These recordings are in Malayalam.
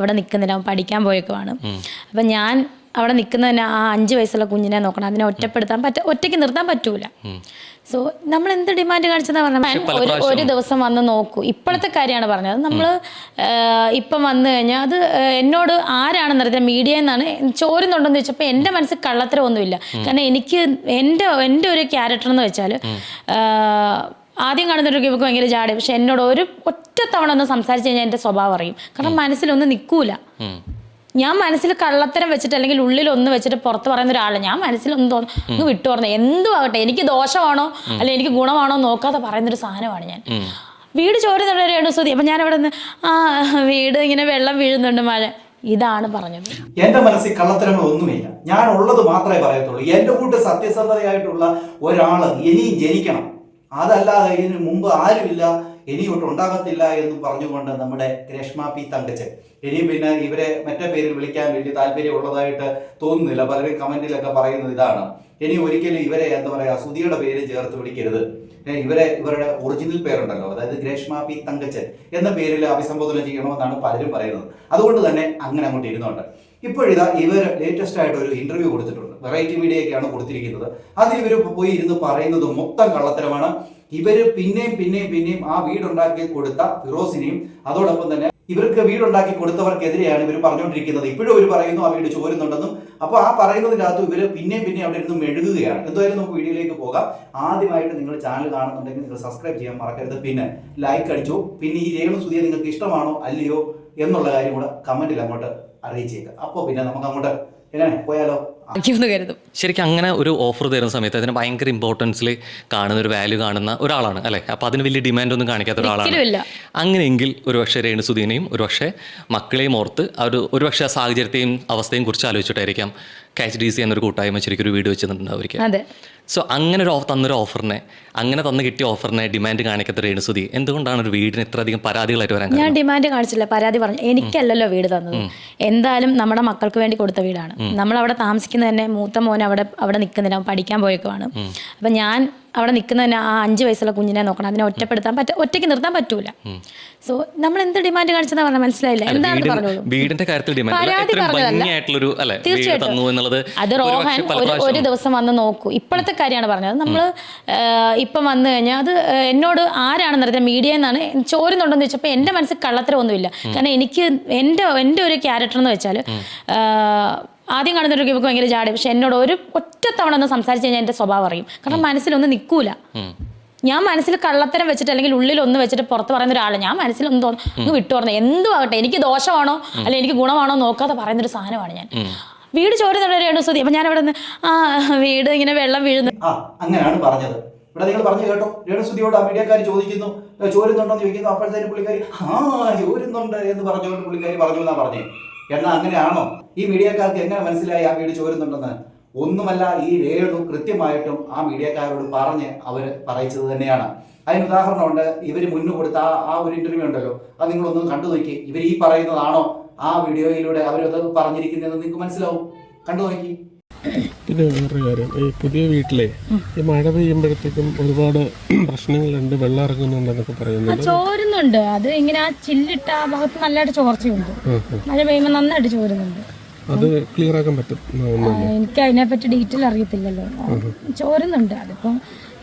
അവിടെ നിൽക്കുന്നില്ല. അവൻ പഠിക്കാൻ പോയേക്കുവാണ് അപ്പം ഞാൻ അവിടെ നിൽക്കുന്നതിന് ആ അഞ്ച് വയസ്സുള്ള കുഞ്ഞിനെ നോക്കണം. അതിനെ ഒറ്റപ്പെടുത്താൻ പറ്റ ഒറ്റയ്ക്ക് നിർത്താൻ പറ്റൂല. സോ നമ്മൾ എന്ത് ഡിമാൻഡ് കാണിച്ചതാ പറഞ്ഞാൽ ഒരു ഒരു ദിവസം വന്ന് നോക്കൂ. ഇപ്പോഴത്തെ കാര്യമാണ് പറഞ്ഞത്. നമ്മൾ ഇപ്പം വന്നു കഴിഞ്ഞാൽ അത് എന്നോട് ആരാണെന്ന് അറിയാം മീഡിയ എന്നാണ് ചോരുന്നുണ്ടെന്ന് ചോദിച്ചപ്പോൾ എന്റെ മനസ്സിൽ കള്ളത്തരമൊന്നുമില്ല. കാരണം എനിക്ക് എന്റെ എന്റെ ഒരു ക്യാരക്ടർ എന്ന് വെച്ചാൽ ആദ്യം കാണുന്നൊരു ഇവർക്ക് ഭയങ്കര ജാടി. പക്ഷെ എന്നോട് ഒരു ഒറ്റ തവണ ഒന്ന് സംസാരിച്ച് കഴിഞ്ഞാൽ എന്റെ സ്വഭാവം അറിയും. കാരണം മനസ്സിലൊന്നും നിൽക്കൂല ഞാൻ മനസ്സിൽ കള്ളത്തരം വെച്ചിട്ട് അല്ലെങ്കിൽ ഉള്ളിൽ ഒന്ന് വെച്ചിട്ട് പുറത്ത് പറയുന്ന ഒരാളാണ് ഞാൻ മനസ്സിൽ ഒന്ന് തോന്നുന്നു അങ്ങ് വിട്ടു പറഞ്ഞു എന്തും ആകട്ടെ എനിക്ക് ദോഷമാണോ? അല്ലെങ്കിൽ എനിക്ക് ഗുണമാണോ? നോക്കാതെ പറയുന്നൊരു സാധനമാണ് ഞാൻ. വീട് ചോരുന്നുള്ള രേണു സ്തുതി അപ്പം ഞാൻ അവിടെ നിന്ന് ആ വീട് ഇങ്ങനെ വെള്ളം വീഴുന്നുണ്ട് മഴ. ഇതാണ് പറഞ്ഞത്. എന്റെ മനസ്സിൽ കള്ളത്തരങ്ങളൊന്നുമില്ല. ഞാൻ ഉള്ളത് മാത്രമേ പറയത്തുള്ളൂ. എന്റെ കൂട്ട് സത്യസന്ധതയായിട്ടുള്ള ഒരാൾ ഇനിയും ജനിക്കണം. അതല്ലാതെ ഇതിന് മുമ്പ് ആരുമില്ല ഇനി ഇനിയൊട്ട് ഉണ്ടാകത്തില്ല എന്ന് പറഞ്ഞുകൊണ്ട് നമ്മുടെ രേഷ്മ പി തങ്കച്ചൻ. ഇനി പിന്നെ ഇവരെ മറ്റേ പേരിൽ വിളിക്കാൻ വലിയ താല്പര്യം ഉള്ളതായിട്ട് തോന്നുന്നില്ല. പലരും കമന്റിലൊക്കെ പറയുന്നത് ഇതാണ്. ഇനി ഒരിക്കലും ഇവരെ എന്താ പറയാ സുധിയുടെ പേര് ചേർത്ത് വിളിക്കരുത് ഇവരെ ഇവരുടെ ഒറിജിനൽ പേരുണ്ടല്ലോ അതായത് ഗ്രേഷ്മ പി തങ്കച്ചൻ എന്ന പേരിൽ അഭിസംബോധന ചെയ്യണമെന്നാണ് പലരും പറയുന്നത്. അതുകൊണ്ട് തന്നെ അങ്ങനെ അങ്ങോട്ട് ഇരുന്നോട്ടെ. ഇപ്പോഴിതാ ഇവർ ലേറ്റസ്റ്റ് ആയിട്ട് ഒരു ഇന്റർവ്യൂ കൊടുത്തിട്ടുണ്ട്. വെറൈറ്റി മീഡിയയൊക്കെയാണ് കൊടുത്തിരിക്കുന്നത്. അതിൽ ഇവർ പോയി ഇരുന്ന് പറയുന്നത് മൊത്തം കള്ളത്തരമാണ്. ഇവർ പിന്നെയും പിന്നെയും പിന്നെയും ആ വീടുണ്ടാക്കി കൊടുത്ത ഫിറോസിനെയും അതോടൊപ്പം തന്നെ ഇവർക്ക് വീടുണ്ടാക്കി കൊടുത്തവർക്കെതിരെയാണ് ഇവർ പറഞ്ഞുകൊണ്ടിരിക്കുന്നത്. ഇപ്പോഴും ഇവർ പറയുന്നു ആ വീട് ചോരുന്നുണ്ടെന്നും. അപ്പോൾ ആ പറയുന്നതിനകത്ത് ഇവർ പിന്നെയും പിന്നെയും അവിടെ ഇരുന്ന് മെഴുകുകയാണ്. എന്തായാലും നമുക്ക് വീഡിയോയിലേക്ക് പോകാം. ആദ്യമായിട്ട് നിങ്ങൾ ചാനൽ കാണുന്നുണ്ടെങ്കിൽ നിങ്ങൾ സബ്സ്ക്രൈബ് ചെയ്യാൻ മറക്കരുത്. പിന്നെ ലൈക്ക് അടിച്ചു. പിന്നെ ഈ രേണു സുതിയെ നിങ്ങൾക്ക് ഇഷ്ടമാണോ അല്ലയോ എന്നുള്ള കാര്യം കൂടെ കമന്റിൽ അങ്ങോട്ട് അറിയിച്ചേക്കാം. അപ്പോൾ പിന്നെ നമുക്ക് അങ്ങോട്ട് എങ്ങനെ പോയാലോ? എന്ന് കരുതും. ശരിക്കും അങ്ങനെ ഒരു ഓഫർ തരുന്ന സമയത്ത് അതിന് ഭയങ്കര ഇമ്പോർട്ടൻസിൽ കാണുന്ന ഒരു വാല്യൂ കാണുന്ന ഒരാളാണ് അല്ലേ? അപ്പോൾ അതിന് വലിയ ഡിമാൻഡ് ഒന്നും കാണിക്കാത്ത ഒരാളാണ്. അങ്ങനെയെങ്കിൽ ഒരുപക്ഷെ രേണുസുദീനെയും ഒരുപക്ഷെ മക്കളെയും ഓർത്ത് അവർ ഒരുപക്ഷെ ആ സാഹചര്യത്തെയും അവസ്ഥയും കുറിച്ച് ആലോചിച്ചിട്ടായിരിക്കാം കാച്ച് ഡി സി എന്നൊരു കൂട്ടായ്മ ശരിക്കും ഒരു വീട് വെച്ചിട്ടുണ്ടാവും അതെ. സോ അങ്ങനെ ഒരു തന്നൊരു ഓഫറിനെ അങ്ങനെ തന്നു കിട്ടിയ ഓഫറിനെ ഡിമാൻഡ് കാണിക്കാത്ത രേണുസുതി എന്തുകൊണ്ടാണ് ഒരു വീടിന് ഇത്ര അധികം പരാതികളായിട്ട് വരാൻ ഞാൻ ഡിമാൻഡ് കാണിച്ചില്ല പരാതി പറഞ്ഞു. എനിക്കല്ലല്ലോ വീട് തന്നത്. എന്തായാലും നമ്മുടെ മക്കൾക്ക് വേണ്ടി കൊടുത്ത വീടാണ്. നമ്മൾ അവിടെ താമസിക്കുന്നത് തന്നെ മൂത്ത മോൻ അവിടെ അവിടെ നിൽക്കുന്നില്ല. പഠിക്കാൻ പോയേക്കുവാണ്. അപ്പം ഞാൻ അവിടെ നിൽക്കുന്ന ആ അഞ്ച് വയസ്സുള്ള കുഞ്ഞിനെ നോക്കണം. അതിനെ ഒറ്റപ്പെടുത്താൻ പറ്റ ഒറ്റയ്ക്ക് നിർത്താൻ പറ്റൂല. സോ നമ്മൾ എന്ത് ഡിമാൻഡ് കാണിച്ചെന്ന് പറഞ്ഞാൽ മനസ്സിലായില്ല? എന്താണെന്ന് പറഞ്ഞോളൂ. വീടിന്റെ കാര്യത്തിൽ പരാതി പറഞ്ഞതല്ല. തീർച്ചയായിട്ടും. അത് റോഹൻ ഒരു ദിവസം വന്ന് നോക്കൂ. ഇപ്പോഴത്തെ കാര്യമാണ് പറഞ്ഞത്. നമ്മൾ ഇപ്പം വന്നു കഴിഞ്ഞാൽ അത് എന്നോട് ആരാണെന്ന് അറിയാം മീഡിയ എന്നാണ് ചോരുന്നുണ്ടെന്ന് ചോദിച്ചപ്പോൾ എന്റെ മനസ്സിൽ കള്ളത്തരമൊന്നുമില്ല. കാരണം എനിക്ക് എന്റെ എന്റെ ഒരു ക്യാരക്ടർ എന്ന് വെച്ചാൽ ആദ്യം കാണുന്നൊരു ഇവർക്ക് ഭയങ്കര ജാടി പക്ഷെ എന്നോട് ഒരു ഒറ്റ തവണ ഒന്ന് സംസാരിച്ച് കഴിഞ്ഞാൽ എന്റെ സ്വഭാവം അറിയും. കാരണം മനസ്സിലൊന്നും നിൽക്കൂല ഞാൻ മനസ്സിൽ കള്ളത്തരം വെച്ചിട്ട് അല്ലെങ്കിൽ ഉള്ളിൽ ഒന്ന് വെച്ചിട്ട് പുറത്ത് പറയുന്ന ഒരാളാണ് ഞാൻ മനസ്സിൽ ഒന്ന് തോന്നുന്നു ഒന്ന് വിട്ടു പറഞ്ഞു എന്തും ആകട്ടെ എനിക്ക് ദോഷമാണോ അല്ലെങ്കിൽ എനിക്ക് ഗുണമാണോ നോക്കാതെ പറയുന്ന ഒരു സാധനമാണ് ഞാൻ. വീട് ചോരുന്നുള്ള രേണു സ്തുതി അപ്പൊ ഞാൻ അവിടെ നിന്ന് ആ വീട് ഇങ്ങനെ വെള്ളം വീഴുന്നു. ആ അങ്ങനെയാണ് പറഞ്ഞത്. ഇവിടെ നിങ്ങൾ പറഞ്ഞു കേട്ടോ. രേണുസുതിയോട് ആ മീഡിയക്കാർ ചോദിക്കുന്നു "ഏ, ചോരുന്നുണ്ടോ? എന്ന് ചോദിക്കുന്നു. അപ്പോഴത്തേനും പുള്ളിക്കാരി ആ ചോരുന്നുണ്ട് എന്ന് പറഞ്ഞുകൊണ്ട് പുള്ളിക്കാരി പറഞ്ഞു എന്നാ പറഞ്ഞേ. എന്നാൽ അങ്ങനെയാണോ? ഈ മീഡിയക്കാർക്ക് എങ്ങനെ മനസ്സിലായി ആ വീട് ചോരുന്നുണ്ടെന്ന്? ഒന്നുമല്ല ഈ രേണു കൃത്യമായിട്ടും ആ മീഡിയക്കാരോട് പറഞ്ഞ് അവർ പറയിച്ചത് തന്നെയാണ്. അതിന് ഉദാഹരണമുണ്ട് ഇവർ മുന്നു കൊടുത്ത ആ ആ ഒരു ഇന്റർവ്യൂ ഉണ്ടല്ലോ. അത് നിങ്ങളൊന്ന് കണ്ടു നോക്കി. ഇവർ ഈ പറയുന്നതാണോ? ആ വീഡിയോയിലൂടെ അവരത് പറഞ്ഞിരിക്കുന്നതെന്ന് നിങ്ങൾക്ക് മനസ്സിലാവും. കണ്ടു നോക്കി. പിന്നെ വേറൊരു കാര്യം. ഈ പുതിയ വീട്ടിലെ ഈ മഴ പെയ്യുമ്പോഴത്തേക്കും ഒരുപാട് പ്രശ്നങ്ങളുണ്ട് വെള്ളം ഇറങ്ങുന്നുണ്ടെന്നൊക്കെ പറയുന്നുണ്ട് ചോരുന്നുണ്ട്. അത് ഇങ്ങനെ ആ ചില്ലിട്ട ആ ഭാഗത്ത് നല്ലതായിട്ട് ചോർച്ചയുണ്ട്. മഴ പെയ്യുമ്പോൾ നന്നായിട്ട് ചോരുന്നുണ്ട്. അത് ക്ലിയർ ആക്കാൻ പറ്റും എനിക്ക് അതിനെ പറ്റി ഡീറ്റെയിൽ അറിയത്തില്ലല്ലോ ചോരുന്നുണ്ട്. അതിപ്പം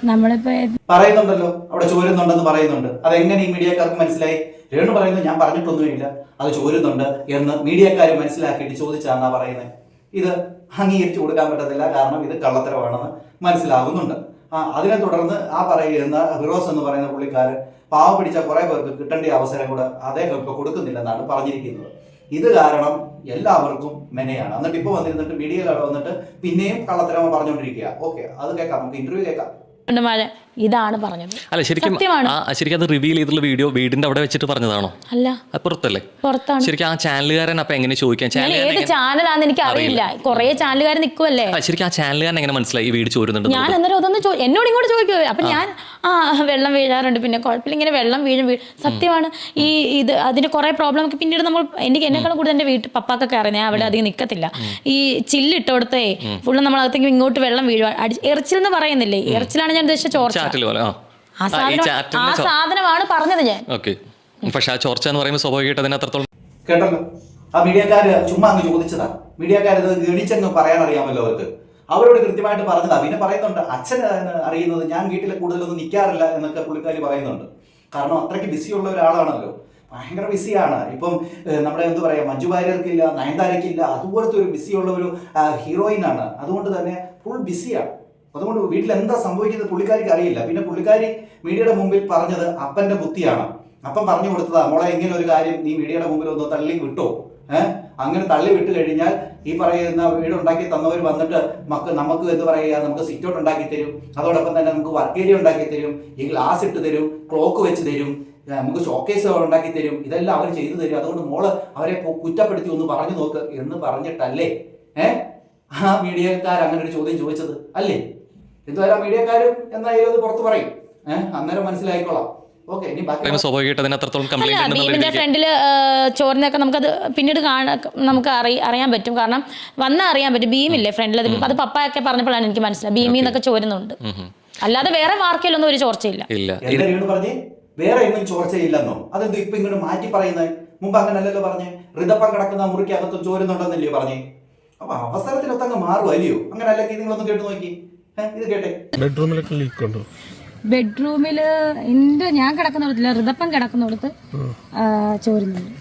നമ്മളിപ്പോ പറയുന്നുണ്ടല്ലോ. അവിടെ ചോരുന്നുണ്ടെന്ന് പറയുന്നുണ്ട്. അതെങ്ങനെ ഈ മീഡിയക്കാർക്ക് മനസ്സിലായി? രേണു പറയുന്നത് ഞാൻ പറഞ്ഞിട്ടൊന്നുമില്ല. അത് ചോരുന്നുണ്ട് എന്ന് മീഡിയക്കാർ മനസ്സിലാക്കിയിട്ട് ചോദിച്ചാന്നാ പറയുന്നത് ഇത് അംഗീകരിച്ചു കൊടുക്കാൻ പറ്റത്തില്ല. കാരണം ഇത് കള്ളത്തരമാണെന്ന് മനസ്സിലാകുന്നുണ്ട് ആ അതിനെ തുടർന്ന് ആ പറയുന്ന ഫിറോസ് എന്ന് പറയുന്ന പുള്ളിക്കാരൻ പാവ പിടിച്ച കുറെ പേർക്ക് കിട്ടേണ്ട അവസരം കൂടെ അദ്ദേഹം ഇപ്പൊ കൊടുക്കുന്നില്ലെന്നാണ് പറഞ്ഞിരിക്കുന്നത്. ഇത് കാരണം എല്ലാവർക്കും മെനയാണ്. എന്നിട്ട് ഇപ്പൊ വന്നിരുന്നിട്ട് മീഡിയയിൽ വന്നിട്ട് പിന്നെയും കള്ളത്തരമ പറഞ്ഞുകൊണ്ടിരിക്കുക ഓക്കെ അത് കേൾക്കാം. നമുക്ക് ഇന്റർവ്യൂ കേൾക്കാം. ഇതാണ് പറഞ്ഞത്. അല്ല ശരിക്കും സത്യമാണ്. ആ ശരിക്കും അത് റിവീൽ ചെയ്തിട്ടുള്ള വീഡിയോ വീടിന്റെ അവിടെ വെച്ചിട്ട് പറഞ്ഞതാണോ? അല്ല. അത് പുറത്തല്ലേ? പുറത്താണ്. ശരിക്കും ആ ചാനലുകാരൻ അപ്പൊ എങ്ങനെ ചോദിക്കാൻ? ഞാൻ ഏത് ചാനലാന്ന് എനിക്ക് അറിയില്ല. കൊറേ ചാനലുകാർ നിൽക്കുമല്ലേ ആ, ശരിക്കും ആ ചാനലുകാരൻ എങ്ങനെ മനസ്സിലായി ഈ വീട് ചോരുന്നുണ്ട് ഞാൻ അന്നേരം അതൊന്ന് ചോ എന്നോട് ഇങ്ങോട്ട് ചോദിക്കുമോ അപ്പൊ ഞാൻ ആ വെള്ളം വീഴാറുണ്ട്. പിന്നെ കുഴപ്പമില്ല ഇങ്ങനെ വെള്ളം വീഴും വീഴും. സത്യമാണ്. ഈ ഇത് അതിന്റെ കുറെ പ്രോബ്ലം ഒക്കെ പിന്നീട് നമ്മൾ എനിക്ക് എന്നെക്കാളും കൂടുതൽ എന്റെ വീട്ടിൽ പപ്പാക്കൊക്കെ അറിയാം. ഞാൻ അവിടെ അധികം നിൽക്കത്തില്ല ഈ ചില്ലിട്ട് കൊടുത്തേ ഫുള്ള് നമ്മളകത്തേക്ക് ഇങ്ങോട്ട് വെള്ളം വീഴുക അടി എറിച്ചിൽ എന്ന് പറയുന്നില്ലേ? എറിച്ചിലാണ് ഞാൻ ഉദ്ദേശിച്ച ചോർച്ച. ചാറ്റിൽ പോലെ ആ. ആ ആ, ഈ സാധനം ആ ചാറ്റിൽ സാധനമാണ് പറഞ്ഞത് ഞാൻ. ഓക്കെ. പക്ഷെ ആ ചോർച്ച എന്ന് പറയുമ്പോൾ സ്വാഭാവികമായിട്ട് അതിന് അത്രത്തോളം കേട്ടല്ലോ? ആ മീഡിയക്കാര് ചുമ്മാ അങ്ങ് ചോദിച്ചതാ. മീഡിയക്കാരത് ഇത് ഗണിച്ചങ്ങ് പറയാൻ അറിയാമല്ലോ അവർക്ക്. അവരോട് കൃത്യമായിട്ട് പറഞ്ഞതാ. പിന്നെ പറയുന്നുണ്ട് അച്ഛൻ അറിയുന്നത് ഞാൻ വീട്ടിൽ കൂടുതലൊന്നും നിൽക്കാറില്ല എന്നൊക്കെ പുള്ളിക്കാരി പറയുന്നുണ്ട്. കാരണം അത്രയ്ക്ക് ബിസി ഉള്ള ഒരാളാണല്ലോ. ഭയങ്കര ബിസിയാണ് ഇപ്പം ഏഹ്, നമ്മുടെ എന്ത് പറയാ മഞ്ജു വാര്യർക്കില്ല നയൻതാരയ്ക്കില്ല അതുപോലത്തെ ഒരു ബിസിയുള്ള ഒരു ഹീറോയിൻ ആണ്. അതുകൊണ്ട് തന്നെ ഫുൾ ബിസിയാണ് അതുകൊണ്ട് വീട്ടിൽ എന്താ സംഭവിക്കുന്നത് പുള്ളിക്കാരിക്ക് അറിയില്ല. പിന്നെ പുള്ളിക്കാരി മീഡിയയുടെ മുമ്പിൽ പറഞ്ഞത് അപ്പന്റെ ബുദ്ധിയാണ്. അപ്പം പറഞ്ഞു കൊടുത്തതാ മോളെ ഇങ്ങനെ ഒരു കാര്യം നീ മീഡിയയുടെ മുമ്പിൽ ഒന്ന് തള്ളി വിട്ടോ? ഏഹ് അങ്ങനെ തള്ളി വിട്ട് കഴിഞ്ഞാൽ ഈ പറയുന്ന വീട് ഉണ്ടാക്കി തന്നവർ വന്നിട്ട് മക്ക നമുക്ക് എന്ത് പറയുക? നമുക്ക് സിറ്റ് ഔട്ട് ഉണ്ടാക്കി തരും. അതോടൊപ്പം തന്നെ നമുക്ക് വർക്ക് ഏരിയ ഉണ്ടാക്കി തരും. ഈ ഗ്ലാസ് ഇട്ട് തരും ക്ലോക്ക് വെച്ച് തരും. നമുക്ക് ഷോക്കേസ് ഉണ്ടാക്കി തരും. ഇതെല്ലാം അവർ ചെയ്തു തരും. അതുകൊണ്ട് മോൾ അവരെ കുറ്റപ്പെടുത്തി ഒന്ന് പറഞ്ഞു നോക്ക് എന്ന് പറഞ്ഞിട്ടല്ലേ? ഏഹ് ആ മീഡിയക്കാർ അങ്ങനെ ഒരു ചോദ്യം ചോദിച്ചത് അല്ലേ? എന്തുവരാ മീഡിയക്കാരും എന്നായാലും അത് പുറത്ത് പറയും. ഏഹ് അന്നേരം മനസ്സിലായിക്കോളാം. ഭീമിന്റെ ഫ്രണ്ടിൽ ചോറിനൊക്കെ നമുക്കത് പിന്നീട് കാണാ നമുക്ക് അറി അറിയാൻ പറ്റും. കാരണം വന്ന അറിയാൻ പറ്റും. ഭീമില്ലേ ഫ്രണ്ടിൽ അത് അത് പപ്പായൊക്കെ പറഞ്ഞപ്പോഴാണ് എനിക്ക് മനസ്സിലായത് ഭീമി എന്നൊക്കെ ചോരുന്നുണ്ട്. അല്ലാതെ വേറെ വാർക്കയിലൊന്നും ഒരു ചോർച്ചയില്ല. ഇല്ല. എന്താ വീണ് പറഞ്ഞേ? വേറെ ഒന്നും ചോർച്ചയില്ലെന്നോ? അതെന്ത് ഇപ്പൊ ഇങ്ങോട്ട് മാറ്റി പറയുന്നത് മുമ്പ് അങ്ങനല്ലല്ലോ പറഞ്ഞേ. ഋതപ്പം കിടക്കുന്ന മുറിക്കകത്തും ചോരുന്നുണ്ടെന്നല്ലേ പറഞ്ഞേ? അപ്പൊ അവസരത്തിലൊത്തങ്ങ് മാറും അല്ലയോ? അങ്ങനെ അല്ലെങ്കിൽ നിങ്ങളൊന്ന് കേട്ട് നോക്കി. ഇത് കേട്ടെ. ബെഡ്റൂമിലൊക്കെ ലീക്ക് ഉണ്ടോ? ബെഡ്റൂമിൽ എന്റെ ഞാൻ കിടക്കുന്നിടത്തില്ല ഋതപ്പം കിടക്കുന്നിടത്ത് ചോരുന്നുണ്ട്.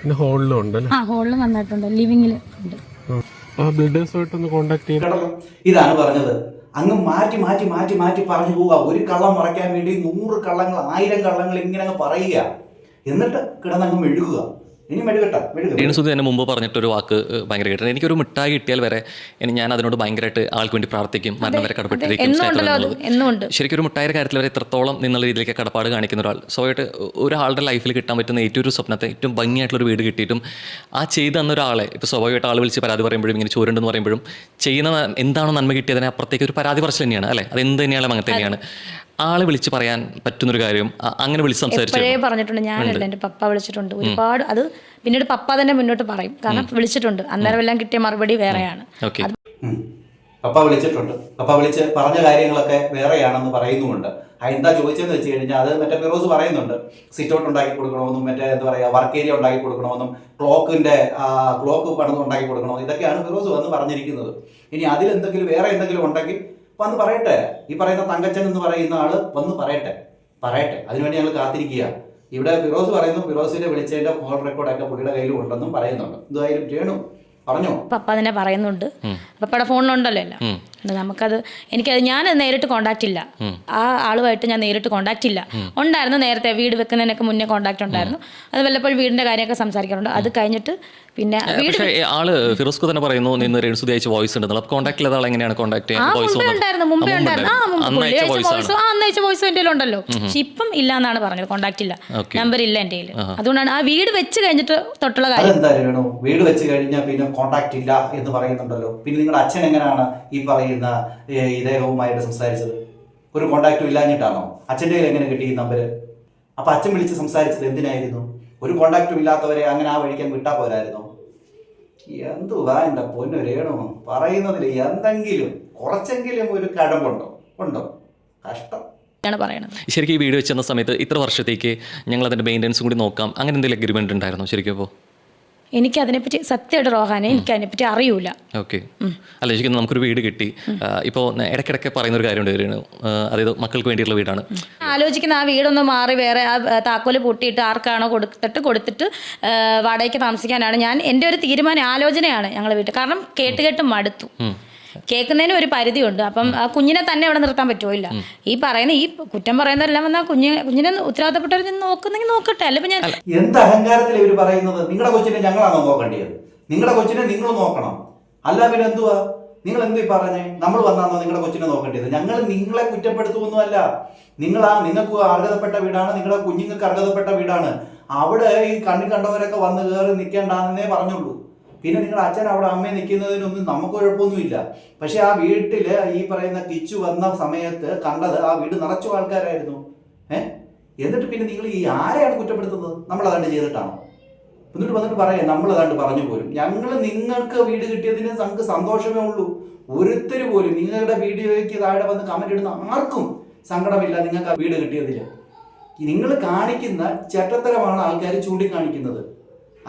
പിന്നെ ഹോളിലും ഉണ്ട് അല്ലേ ആ ഹോളിൽ വന്നിട്ടുണ്ട് ലിവിങ്ങിൽ ഉണ്ട്. ആ. ആ ബ്ലഡേഴ്സുമായിട്ടൊന്ന് കോണ്ടാക്ട് ചെയ്ത് കേട്ടല്ലോ ഇതാണ് പറഞ്ഞത്. അങ്ങ് മാറ്റി മാറ്റി മാറ്റി മാറ്റി പറഞ്ഞു പോവുക. ഒരു കള്ളം മറയ്ക്കാൻ വേണ്ടി നൂറ് കള്ളങ്ങൾ ആയിരം കള്ളങ്ങൾ ഇങ്ങനെ അങ്ങ് പറയുക. എന്നിട്ട് കിടന്നങ്ങ് മെഴുകുക. ഇനി എന്നെ മുമ്പ് പറഞ്ഞിട്ടൊരു വാക്ക് ഭയങ്കര കിട്ടുന്നത് എനിക്കൊരു മിഠായി കിട്ടിയാൽ വരെ ഇനി ഞാൻ അതിനോട് ഭയങ്കരമായിട്ട് ആൾക്ക് വേണ്ടി പ്രാർത്ഥിക്കും മരണം വരെ കടപ്പെട്ടിരിക്കും ശരിക്കും ഒരു മിഠായിയുടെ കാര്യത്തിൽ വരെ ഇത്രത്തോളം നിന്നുള്ള രീതിയിലേക്ക് കടപ്പാട് കാണിക്കുന്ന ഒരാൾ. സ്വയമായിട്ട് ഒരാളുടെ ലൈഫിൽ കിട്ടാൻ പറ്റുന്ന ഏറ്റവും ഒരു സ്വപ്നത്തെ ഏറ്റവും ഭംഗിയായിട്ടുള്ള ഒരു വീട് കിട്ടിയിട്ടും ആ ചെയ്ത് തന്ന ഒരാളെ ഇപ്പോൾ സ്വാഭാവികമായിട്ട് ആൾ വിളിച്ച് പരാതി പറയുമ്പോഴും ഇങ്ങനെ ചോരുണ്ടെന്ന് പറയുമ്പോഴും ചെയ്യുന്ന എന്താണോ നന്മ കിട്ടിയതിനെ അപ്പുറത്തേക്ക് ഒരു പരാതി പറച്ചിൽ തന്നെയാണ് അല്ലേ? അത് എന്ത് തന്നെയാണ് അങ്ങനെ തന്നെയാണ്. ആളെ വിളിച്ച് പറയാൻ പറ്റുന്നൊരു കാര്യം അങ്ങനെ വിളിച്ച് സംസാരിച്ചു പറഞ്ഞിട്ടുണ്ട് ഞാനല്ല എന്റെ പപ്പ വിളിച്ചിട്ടുണ്ട്. ഒരുപാട് അത് പിന്നീട് പപ്പ തന്നെ മുന്നോട്ട് പറയും. കാരണം വിളിച്ചിട്ടുണ്ട്. അന്നേരം എല്ലാം കിട്ടിയ മറുപടി വേറെയാണ്. പപ്പ വിളിച്ചിട്ടുണ്ട്. പപ്പ വിളിച്ച് പറഞ്ഞ കാര്യങ്ങളൊക്കെ വേറെയാണെന്ന് പറയുന്നുമുണ്ട്. എന്താ ചോദിച്ചതെന്ന് വെച്ച് കഴിഞ്ഞാൽ അത് മറ്റേ ഫിറോസ് പറയുന്നുണ്ട്. സിറ്റ് ഔട്ട് ഉണ്ടാക്കി കൊടുക്കണമെന്നും മറ്റേ എന്താ പറയുക വർക്ക് ഏരിയ ഉണ്ടാക്കി കൊടുക്കണമെന്നും ക്ലോക്കിന്റെ ക്ലോക്ക് പണിത് ഉണ്ടാക്കി കൊടുക്കണമെന്നും ഇതൊക്കെയാണ് ഫിറോസ് വന്ന് പറഞ്ഞിരിക്കുന്നത്. ഇനി അതിൽ എന്തെങ്കിലും വേറെ എന്തെങ്കിലും ഉണ്ടെങ്കിൽ വന്ന് പറയട്ടെ. ഈ പറയുന്ന തങ്കച്ചൻ എന്ന് പറയുന്ന ആൾ വന്ന് പറയട്ടെ. പറയട്ടെ. അതിനുവേണ്ടി ഞങ്ങൾ കാത്തിരിക്കുക ഇവിടെ ഫിറോസ് പറയുന്നു ഫിറോസിനെ വിളിച്ചതിന്റെ കോൾ റെക്കോർഡൊക്കെ പുള്ളിയുടെ കയ്യിൽ ഉണ്ടെന്നും പറയുന്നുണ്ട്. എന്തായാലും രേണു പറഞ്ഞോ? പപ്പ തന്നെ പറയുന്നുണ്ട്. പപ്പയുടെ ഫോണിലുണ്ടല്ലോ നമുക്കത് എനിക്കത് ഞാൻ നേരിട്ട് കോണ്ടാക്ട് ഇല്ല. ആ ആളുമായിട്ട് ഞാൻ നേരിട്ട് കോണ്ടാക്ട് ഇല്ല. ഉണ്ടായിരുന്നു നേരത്തെ വീട് വെക്കുന്നതിനൊക്കെ മുന്നേ കോണ്ടാക്ട് ഉണ്ടായിരുന്നു. അത് വല്ലപ്പോഴും വീടിന്റെ കാര്യമൊക്കെ സംസാരിക്കാറുണ്ട്. അത് കഴിഞ്ഞിട്ട് പിന്നെ ആൾ ഫിറോസ്കു തന്നെ പറയുന്നു നിന്ന് രേണുസുതി അയച്ച വോയിസ് കോൺടാക്ട് ചെയ്ത ആൾ എങ്ങനെയാണ് കോൺടാക്ട് ആ ചെയ്യാൻ വോയിസ് എന്റെ ഉണ്ടല്ലോ പക്ഷെ ഇപ്പം ഇല്ല എന്നാണ് പറഞ്ഞത്. കോണ്ടാക്ട് ഇല്ല. നമ്പർ ഇല്ല എന്റെ കയ്യിൽ അതുകൊണ്ടാണ് ആ വീട് വെച്ച് കഴിഞ്ഞിട്ട് തൊട്ടുള്ള കാര്യം. വീട് വെച്ച് കഴിഞ്ഞാൽ പിന്നെ കോണ്ടാക്ട് ഇല്ല എന്ന് പറയുന്നുണ്ടല്ലോ. പിന്നെ നിങ്ങളുടെ അച്ഛൻ എങ്ങനെയാണ് ഈ പറയുന്ന ഏ, ഇദ്ദേഹവുമായിട്ട് സംസാരിച്ചത്? ഒരു കോണ്ടാക്റ്റും ഇല്ലാഞ്ഞിട്ടാണോ? അച്ഛന്റെ കയ്യിൽ എങ്ങനെ കിട്ടി ഈ നമ്പർ അപ്പൊ അച്ഛൻ വിളിച്ച് സംസാരിച്ചത് എന്തിനായിരുന്നു? ഒരു കോണ്ടാക്റ്റും ഇല്ലാത്തവരെ അങ്ങനെ ആ വഴിക്കാൻ വിട്ടാ പോരായിരുന്നു? എന്തുവാ എന്റെ പൊന്നു രേണു? പറയുന്നതിൽ എന്തെങ്കിലും കുറച്ചെങ്കിലും ഒരു കടമ്പുണ്ടോ? ഉണ്ടോ? കഷ്ടം. ആണ് പറയുന്നത് ശരിക്കും ഈ വീഡിയോ വെച്ചെന്ന സമയത്ത് ഇത്ര വർഷത്തേക്ക് ഞങ്ങൾ അതിന്റെ മെയിന്റനൻസും കൂടി നോക്കാം. അങ്ങനെ എന്തെങ്കിലും അഗ്രിമെന്റ് ഉണ്ടായിരുന്നോ? ശരിക്കും അപ്പോൾ? എനിക്ക് അതിനെപ്പറ്റി സത്യമായിട്ട് റോഹാനെ എനിക്ക് അതിനെപ്പറ്റി അറിയൂല. ഓക്കെ. അല്ല ശരിക്കും നമുക്കൊരു വീട് കിട്ടി. ഇപ്പോൾ ഇടയ്ക്കിടയ്ക്ക് പറയുന്ന ഒരു കാര്യമുണ്ട് വരുന്നു അതായത് മക്കൾക്ക് വേണ്ടിയിട്ടുള്ള വീടാണ്. ആലോചിക്കുന്ന ആ വീടൊന്ന് മാറി വേറെ ആ ആ, താക്കോൽ പൊട്ടിയിട്ട് ആർക്കാണോ കൊടുത്തിട്ട് കൊടുത്തിട്ട് വാടകയ്ക്ക് താമസിക്കാനാണ് ഞാൻ എന്റെ ഒരു തീരുമാനം ആലോചനയാണ് ഞങ്ങളുടെ വീട്ടിൽ. കാരണം കേട്ട് കേട്ട് മടുത്തു. കേൾക്കുന്നതിന് ഒരു പരിധിയുണ്ട്. അപ്പം ആ കുഞ്ഞിനെ തന്നെ അവിടെ നിർത്താൻ പറ്റുമോ? ഇല്ല. ഈ പറയുന്ന ഈ കുറ്റം പറയുന്നതെല്ലാം വന്നാൽ കുഞ്ഞിനെ കുഞ്ഞിനെ ഉത്തരവാദിത്തപ്പെട്ടവർ നോക്കുന്നെങ്കിൽ നോക്കട്ടെ. അല്ലെങ്കിൽ ഞാൻ എന്ത് അഹങ്കാരത്തിൽ ഇവർ പറയുന്നത്? നിങ്ങളുടെ കൊച്ചിനെ ഞങ്ങളാണോ നോക്കേണ്ടത് നിങ്ങളുടെ കൊച്ചിനെ നിങ്ങൾ നോക്കണം. അല്ല പിന്നെ എന്തുവാ? നിങ്ങൾ എന്ത് പറഞ്ഞേ? നമ്മൾ വന്നാണോ നിങ്ങളുടെ കൊച്ചിനെ നോക്കേണ്ടത് ഞങ്ങൾ നിങ്ങളെ കുറ്റപ്പെടുത്തുമൊന്നുമല്ല നിങ്ങൾ ആ നിങ്ങൾക്ക് അർഹതപ്പെട്ട വീടാണ് നിങ്ങളുടെ കുഞ്ഞുങ്ങൾക്ക് അർഹതപ്പെട്ട വീടാണ്. അവിടെ ഈ കണ്ണി കണ്ടവരൊക്കെ വന്ന് കയറി നിൽക്കേണ്ടെന്നേ പറഞ്ഞുള്ളൂ. പിന്നെ നിങ്ങൾ അച്ഛൻ അവിടെ അമ്മയെ നിൽക്കുന്നതിനൊന്നും നമുക്ക് കുഴപ്പമൊന്നുമില്ല. പക്ഷെ ആ വീട്ടിൽ ഈ പറയുന്ന കിച്ചു വന്ന സമയത്ത് കണ്ടത് ആ വീട് നിറച്ചു ആൾക്കാരായിരുന്നു. ഏഹ് എന്നിട്ട് പിന്നെ നിങ്ങൾ ഈ ആരെയാണ് കുറ്റപ്പെടുത്തുന്നത്? നമ്മൾ അതാണ്ട് ചെയ്തിട്ടാണോ? എന്നിട്ട് വന്നിട്ട് പറയാം നമ്മൾ അതാണ്ട് പറഞ്ഞു പോലും ഞങ്ങൾ നിങ്ങൾക്ക് വീട് കിട്ടിയതിന് നമുക്ക് സന്തോഷമേ ഉള്ളൂ. ഒരുത്തർ പോലും നിങ്ങളുടെ വീഡിയോയ്ക്ക് താഴെ വന്ന് കമന്റ് ഇടുന്ന ആർക്കും സങ്കടമില്ല നിങ്ങൾക്ക് ആ വീട് കിട്ടിയതിൽ നിങ്ങൾ കാണിക്കുന്ന ചട്ടത്തരമാണ് ആൾക്കാർ ചൂണ്ടിക്കാണിക്കുന്നത്.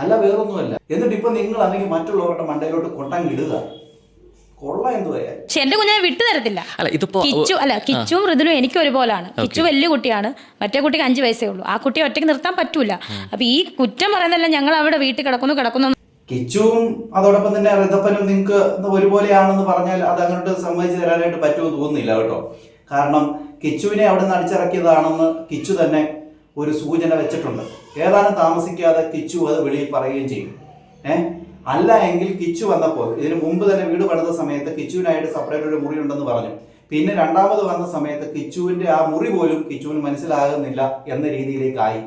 അല്ല വേറൊന്നുമല്ല. എന്നിട്ട് ഇപ്പൊ നിങ്ങൾ അല്ലെങ്കിൽ മറ്റുള്ളവരുടെ മണ്ടയിലോട്ട് കൊട്ടങ്ങ് ഇടുക പക്ഷെ എന്റെ കുഞ്ഞിനെ വിട്ടു തരത്തില്ല. അല്ല ഇതിപ്പോ കിച്ചു അല്ല കിച്ചും ഋതുലും എനിക്ക് ഒരുപോലാണ്. കിച്ചു വലിയ കുട്ടിയാണ്. മറ്റേ കുട്ടിക്ക് അഞ്ചു വയസ്സേ ഉള്ളൂ. ആ കുട്ടിയെ ഒറ്റയ്ക്ക് നിർത്താൻ പറ്റൂല. അപ്പൊ ഈ കുറ്റം പറയുന്നല്ല ഞങ്ങൾ അവിടെ വീട്ടിൽ കിടക്കുന്നു കിടക്കുന്നു. കിച്ചുവും അതോടൊപ്പം തന്നെ ഋതപ്പനും നിങ്ങൾക്ക് ഒരുപോലെയാണെന്ന് പറഞ്ഞാൽ അത് അങ്ങോട്ട് സമ്മതിച്ചു തരാനായിട്ട് പറ്റുമെന്ന് തോന്നുന്നില്ല കേട്ടോ. കാരണം കിച്ചുവിനെ അവിടെ നിന്ന് അടിച്ചിറക്കിയതാണെന്ന് കിച്ചു തന്നെ ഒരു സൂചന വെച്ചിട്ടുണ്ട്. ഏതാനും താമസിക്കാതെ കിച്ചു അത് വെളിയിൽ പറയുകയും ചെയ്യും. ഏഹ് അല്ല എങ്കിൽ കിച്ചു വന്നപ്പോൾ ഇതിന് മുമ്പ് തന്നെ വീട് പണിത സമയത്ത് കിച്ചുവിനായിട്ട് സെപ്പറേറ്റ് ഒരു മുറി ഉണ്ടെന്ന് പറഞ്ഞു. പിന്നെ രണ്ടാമത് വന്ന സമയത്ത് കിച്ചുവിന്റെ ആ മുറി പോലും കിച്ചുവിന് മനസ്സിലാകുന്നില്ല എന്ന രീതിയിലേക്കായി.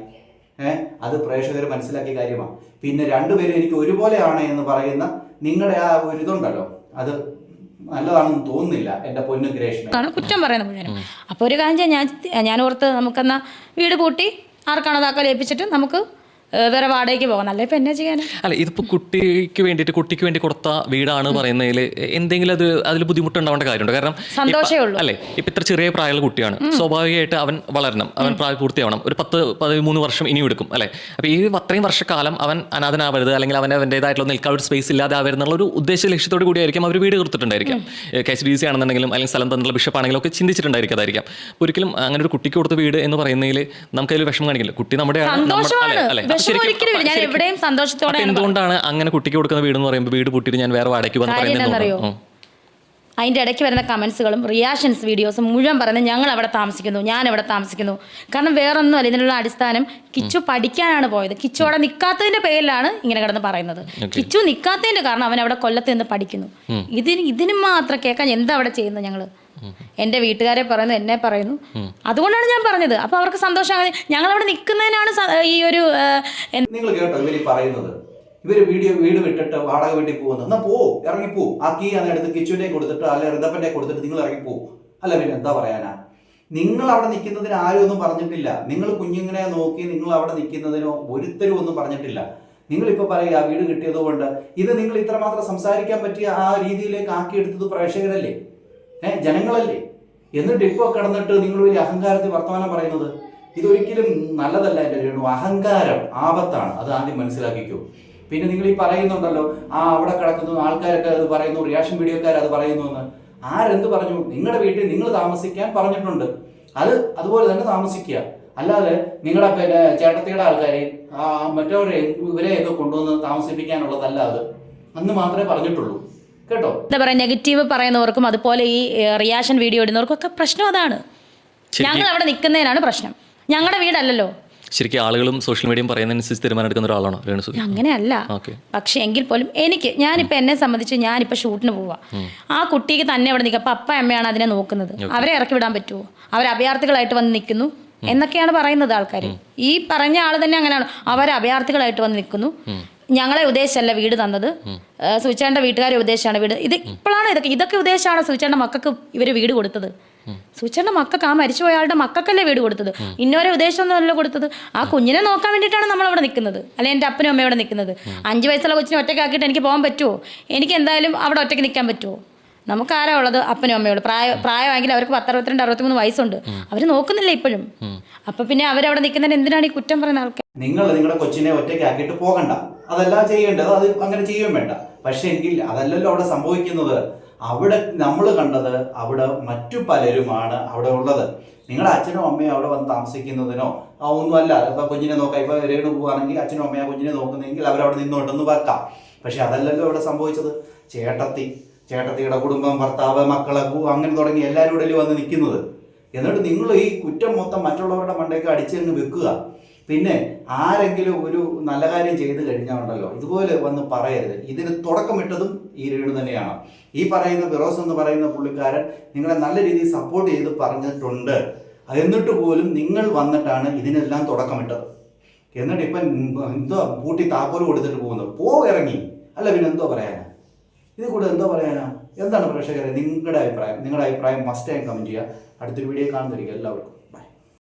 ഏഹ് അത് പ്രേക്ഷകർ മനസ്സിലാക്കിയ കാര്യമാണ്. പിന്നെ രണ്ടുപേരും എനിക്ക് ഒരുപോലെയാണ് എന്ന് പറയുന്ന നിങ്ങളുടെ ആ ഒരു ഇതുണ്ടല്ലോ. അത് നല്ലതാണെന്ന് തോന്നുന്നില്ല എന്റെ പൊന്നു ഗ്രേഷന്. കുറ്റം പറയുന്നത് മുഴുവനും. അപ്പോൾ ഒരു കാര്യം ഞാൻ ഞാൻ ഓർത്ത് നമുക്കെന്നാ വീട് പൂട്ടി ആർക്കാണോ താക്കോൽ ഏൽപ്പിച്ചിട്ട് നമുക്ക് വേറെ വാടകയ്ക്ക് പോകാം. നല്ല ഇപ്പം എന്നാ ചെയ്യാൻ അല്ല ഇതിപ്പോ കുട്ടിക്ക് വേണ്ടിട്ട് കുട്ടിക്ക് വേണ്ടി കൊടുത്ത വീടാണ് പറയുന്നതിൽ എന്തെങ്കിലും അത് അതിൽ ബുദ്ധിമുട്ടുണ്ടാവേണ്ട കാര്യമുണ്ട്? കാരണം സന്തോഷമേ ഉള്ളൂ. അല്ലേ ഇപ്പൊ ഇത്ര ചെറിയ പ്രായമുള്ള കുട്ടിയാണ്. സ്വാഭാവികമായിട്ട് അവൻ വളരണം. അവൻ പ്രായപൂർത്തിയാവണം ഒരു പത്ത് പതിമൂന്ന് വർഷം ഇനിയും എടുക്കും അല്ലെ? അപ്പൊ ഈ അത്രയും വർഷക്കാലം അവൻ അനാഥനാവരുത് അല്ലെങ്കിൽ അവൻ അവന്റെതായിട്ടുള്ള നിൽക്കാൻ ഒരു സ്പേസ് ഇല്ലാതെ ആവരുന്നുള്ള ഒരു ഉദ്ദേശ ലക്ഷ്യത്തോട് കൂടിയായിരിക്കും അവർ വീട് കൊടുത്തിട്ടുണ്ടായിരിക്കാം കെ എസ് ഡി സി ആണെന്നുണ്ടെങ്കിലും അല്ലെങ്കിൽ സ്ഥലം തന്നുള്ള ബിഷപ്പ് ആണെങ്കിലും ഒക്കെ ചിന്തിച്ചിട്ടുണ്ടായിരിക്കും അതായിരിക്കാം. ഒരിക്കലും അങ്ങനെ ഒരു കുട്ടിക്ക് കൊടുത്ത വീട് എന്ന് പറയുന്നതിൽ നമുക്കതിൽ വിഷമം കാണിക്കില്ല. കുട്ടി നമ്മുടെ വിഷമം ഒരിക്കലും ഞാൻ എവിടെയും സന്തോഷത്തോടെ എന്തുകൊണ്ടാണ് അങ്ങനെ കുട്ടിക്ക് കൊടുക്കുന്ന വീട് എന്ന് പറയുമ്പോൾ വീട് പൂട്ടിയിട്ട് ഞാൻ വേറെ വാടകയ്ക്ക് വന്ന് പറയുന്നത്? അതിന്റെ ഇടയ്ക്ക് വരുന്ന കമൻസുകളും റിയാക്ഷൻസ് വീഡിയോസും മുഴുവൻ പറയുന്നത് ഞങ്ങൾ അവിടെ താമസിക്കുന്നു ഞാൻ അവിടെ താമസിക്കുന്നു. കാരണം വേറൊന്നുമല്ല ഇതിനുള്ള അടിസ്ഥാനം കിച്ചു പഠിക്കാനാണ് പോയത്. കിച്ചു അവിടെ നിൽക്കാത്തതിന്റെ പേരിലാണ് ഇങ്ങനെ കിടന്ന് പറയുന്നത്. കിച്ചു നിൽക്കാത്തതിന്റെ കാരണം അവൻ അവിടെ കൊല്ലത്ത് നിന്ന് പഠിക്കുന്നു. ഇതിന് ഇതിന് മാത്രം കേൾക്കാൻ എന്താ അവിടെ ചെയ്യുന്നത് ഞങ്ങൾ എന്റെ വീട്ടുകാരെ പറയുന്നു എന്നെ പറയുന്നു. അതുകൊണ്ടാണ് ഞാൻ പറഞ്ഞത്. അപ്പൊ അവർക്ക് സന്തോഷം ഞങ്ങൾ അവിടെ നിൽക്കുന്നതിനാണ് ഈ ഒരു നിങ്ങൾ കേട്ടോ ഇവർ പറയുന്നത്. ഇവർ വീഡിയോ വീട് വിട്ടിട്ട് വാടക വീട്ടിൽ പോകുന്നു. എന്നാ പോ ഇറങ്ങിപ്പോ ആ കീ അന്ന് എടുത്ത് കിച്ചുവിനെ കൊടുത്തിട്ട് അല്ലെ ഋതപ്പന്റെ കൊടുത്തിട്ട് നിങ്ങൾ ഇറങ്ങിപ്പോ അല്ല പിന്നെ എന്താ പറയാനാ? നിങ്ങൾ അവിടെ നിൽക്കുന്നതിന് ആരും ഒന്നും പറഞ്ഞിട്ടില്ല. നിങ്ങൾ കുഞ്ഞുങ്ങളെ നോക്കി നിങ്ങൾ അവിടെ നിൽക്കുന്നതിനോ ഒരുത്തരും ഒന്നും പറഞ്ഞിട്ടില്ല. നിങ്ങൾ ഇപ്പൊ പറയുക ആ വീട് കിട്ടിയത് കൊണ്ട് ഇത് നിങ്ങൾ ഇത്രമാത്രം സംസാരിക്കാൻ പറ്റിയ ആ രീതിയിലേക്ക് ആക്കിയെടുത്തത് പ്രേക്ഷകരല്ലേ? ഏഹ് ജനങ്ങളല്ലേ? എന്നിട്ട് ഇപ്പോൾ കിടന്നിട്ട് നിങ്ങൾ വലിയ അഹങ്കാരത്തിൽ വർത്തമാനം പറയുന്നത്? ഇതൊരിക്കലും നല്ലതല്ല എന്റെ രേണു. അഹങ്കാരം ആപത്താണ്. അത് ആദ്യം മനസ്സിലാക്കിക്കോ. പിന്നെ നിങ്ങൾ ഈ പറയുന്നുണ്ടല്ലോ ആ അവിടെ കിടക്കുന്നു ആൾക്കാരൊക്കെ അത് പറയുന്നു റിയാക്ഷൻ വീഡിയോക്കാർ അത് പറയുന്നു എന്ന്. ആരെന്ത് പറഞ്ഞു? നിങ്ങളുടെ വീട്ടിൽ നിങ്ങൾ താമസിക്കാൻ പറഞ്ഞിട്ടുണ്ട്. അത് അതുപോലെ തന്നെ താമസിക്കുക. അല്ലാതെ നിങ്ങളുടെ പിന്നെ ചേട്ടത്തിയുടെ ആൾക്കാരെയും ആ മറ്റവരെയും ഇവരെയൊക്കെ കൊണ്ടുവന്ന് താമസിപ്പിക്കാനുള്ളതല്ല അത്. അന്ന് മാത്രമേ പറഞ്ഞിട്ടുള്ളൂ. കേട്ടോ? എന്താ പറയാ നെഗറ്റീവ് പറയുന്നവർക്കും അതുപോലെ ഈ റിയാക്ഷൻ വീഡിയോ ഇടുന്നവർക്കും ഒക്കെ പ്രശ്നം അതാണ്. ഞങ്ങൾ അവിടെ നിൽക്കുന്നതിനാണ് പ്രശ്നം. ഞങ്ങളുടെ വീടല്ലല്ലോ. ശരിക്കും ആളുകളും സോഷ്യൽ മീഡിയയും പറയുന്നതനുസരിച്ച് തീരുമാനം എടുക്കുന്ന ഒരാളാണോ രേണു അങ്ങനെയല്ല. പക്ഷെ എങ്കിൽ പോലും എനിക്ക് ഞാനിപ്പോൾ എന്നെ സംബന്ധിച്ച് ഞാനിപ്പോൾ ഷൂട്ടിന് പോവാ. ആ കുട്ടിക്ക് തന്നെ അവിടെ നിൽക്കുക അപ്പം അപ്പ അമ്മയാണ് അതിനെ നോക്കുന്നത്. അവരെ ഇറക്കി വിടാൻ പറ്റുമോ അവർ അഭയാർത്ഥികളായിട്ട് വന്ന് നിൽക്കുന്നു. എന്നൊക്കെയാണ് പറയുന്നത് ആൾക്കാർ ഈ പറഞ്ഞ ആൾ തന്നെ അങ്ങനെയാണ്. അവർ അഭയാർത്ഥികളായിട്ട് വന്ന് നിൽക്കുന്നു. ഞങ്ങളെ ഉദ്ദേശിച്ചല്ല വീട് തന്നത്. സുചേണ്ട വീട്ടുകാരെ ഉദ്ദേശിച്ചാണ് വീട്. ഇത് ഇപ്പോഴാണ് ഇതൊക്കെ ഇതൊക്കെ ഉദ്ദേശിച്ചാണ് സുചേണ്ട മക്കൾക്ക് ഇവർ വീട് കൊടുത്തത്. സുചേണ്ട മക്കൾക്ക് ആ മരിച്ചുപോയ ആളുടെ മക്കൾക്കല്ലേ വീട് കൊടുത്തത്? ഇന്നോരെ ഉദ്ദേശമൊന്നുമല്ല കൊടുത്തത്. ആ കുഞ്ഞിനെ നോക്കാൻ വേണ്ടിയിട്ടാണ് നമ്മൾ അവിടെ നിൽക്കുന്നത്. അല്ലെങ്കിൽ എന്റെ അപ്പനും അമ്മയും ഇവിടെ നിൽക്കുന്നത്. അഞ്ച് വയസ്സുള്ള കൊച്ചിനെ ഒറ്റയ്ക്കാക്കിയിട്ട് എനിക്ക് പോകാൻ പറ്റുമോ എനിക്ക് എന്തായാലും അവിടെ ഒറ്റയ്ക്ക് നിൽക്കാൻ പറ്റുമോ നമുക്ക് ആരാ ഉള്ളത്? അപ്പനും അമ്മയോട്. പ്രായ പ്രായമാണെങ്കിൽ അവർക്ക് പത്ത് അറുപത്തിരണ്ട് അറുപത്തിമൂന്ന് വയസ്സുണ്ട്. അവർ നോക്കുന്നില്ല ഇപ്പോഴും. അപ്പൊ പിന്നെ അവരവിടെ നിൽക്കുന്നതിന് എന്തിനാണ് ഈ കുറ്റം പറയുന്ന ആൾക്കാർ നിങ്ങൾ നിങ്ങളുടെ കൊച്ചിനെ ഒറ്റയ്ക്കാക്കിയിട്ട് പോകണ്ട. അതല്ല ചെയ്യേണ്ടത് അത് അങ്ങനെ ചെയ്യുകയും വേണ്ട. പക്ഷേ എങ്കിൽ അതല്ലല്ലോ അവിടെ സംഭവിക്കുന്നത്. അവിടെ നമ്മൾ കണ്ടത് അവിടെ മറ്റു പലരുമാണ് അവിടെ ഉള്ളത്. നിങ്ങളുടെ അച്ഛനും അമ്മയും അവിടെ വന്ന് താമസിക്കുന്നതിനോ ആ ഒന്നുമല്ല. ഇപ്പൊ കുഞ്ഞിനെ നോക്കാം. ഇപ്പൊ രേണു പോവാണെങ്കിൽ അച്ഛനും അമ്മയും കുഞ്ഞിനെ നോക്കുന്നെങ്കിൽ അവരവിടെ നിന്നോട്ടെന്ന് വെക്കാം. പക്ഷെ അതല്ലല്ലോ അവിടെ സംഭവിച്ചത്. ചേട്ടത്തി ചേട്ടത്തിയുടെ കുടുംബം ഭർത്താവ് മക്കളെ അങ്ങനെ തുടങ്ങി എല്ലാവരും കൂടെ വന്ന് നിൽക്കുന്നത്. എന്നിട്ട് നിങ്ങൾ ഈ കുറ്റം മൊത്തം മറ്റുള്ളവരുടെ മണ്ടയ്ക്ക് അടിച്ചങ്ങ് വെക്കുക. പിന്നെ ആരെങ്കിലും ഒരു നല്ല കാര്യം ചെയ്തു കഴിഞ്ഞാൽ ഉണ്ടല്ലോ. ഇതുപോലെ വന്ന് പറയരുത്. ഇതിന് തുടക്കമിട്ടതും ഈ രേണു തന്നെയാണ്. ഈ പറയുന്ന ബിറോസ് എന്ന് പറയുന്ന പുള്ളിക്കാരൻ നിങ്ങളെ നല്ല രീതിയിൽ സപ്പോർട്ട് ചെയ്ത് പറഞ്ഞിട്ടുണ്ട്. എന്നിട്ട് പോലും നിങ്ങൾ വന്നിട്ടാണ് ഇതിനെല്ലാം തുടക്കമിട്ടത്. എന്നിട്ട് ഇപ്പം എന്തോ പൂട്ടി താക്കോൽ കൊടുത്തിട്ട് പോകുന്നത് പോ ഇറങ്ങി. അല്ല പിന്നെ എന്തോ പറയാനാ? ഇത് കൂടെ എന്തോ പറയാനാ? എന്താണ് പ്രേക്ഷകരെ നിങ്ങളുടെ അഭിപ്രായം? നിങ്ങളുടെ അഭിപ്രായം മസ്റ്റ് ആയി കമന്റ് ചെയ്യുക. അടുത്തൊരു വീഡിയോ കാണുന്നതായിരിക്കും. എല്ലാവർക്കും.